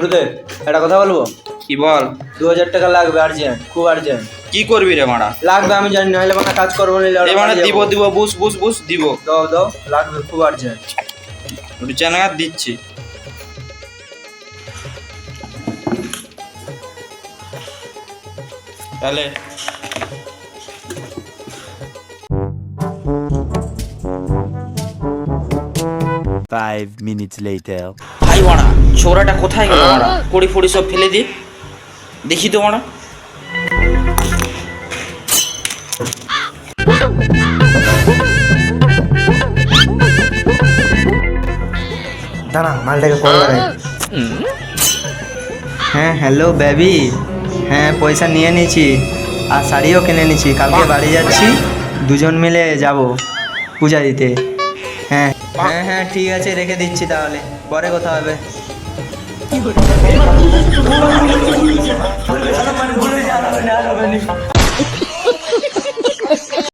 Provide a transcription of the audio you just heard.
গুরুদেব একটা কথা বলব? কি বল? দু হাজার টাকা লাগবে আর্জেন্ট খুব আর্জেন্ট কি করবি রে মারা? লাগবে আমি জানি না হলে মানে কাজ করব এ মানে দিব দিব বুস বুস বুস দিব। দাও দাও লাগবে খুব আর্জেন্ট রুচানাগার দিচ্ছি। তাহলে Five minutes later. ভাই মারা ছোকরাটা কোথায় গেল মারা? কড়ি ফড়ি সব ফেলে দি। দেখি তো মারা। দাঁড়া মালটাকে কল করে হ্যাঁ হ্যালো বেবি হ্যাঁ পয়সা নিয়ে নিয়েছি। আর শাড়িও কিনে নিয়েছি। কালকে বাড়ি যাচ্ছি। দুজন মিলে যাব পূজা দিতে। হ্যাঁ হ্যাঁ হ্যাঁ ঠিক আছে রেখে দিচ্ছি তাহলে পরে কথা হবে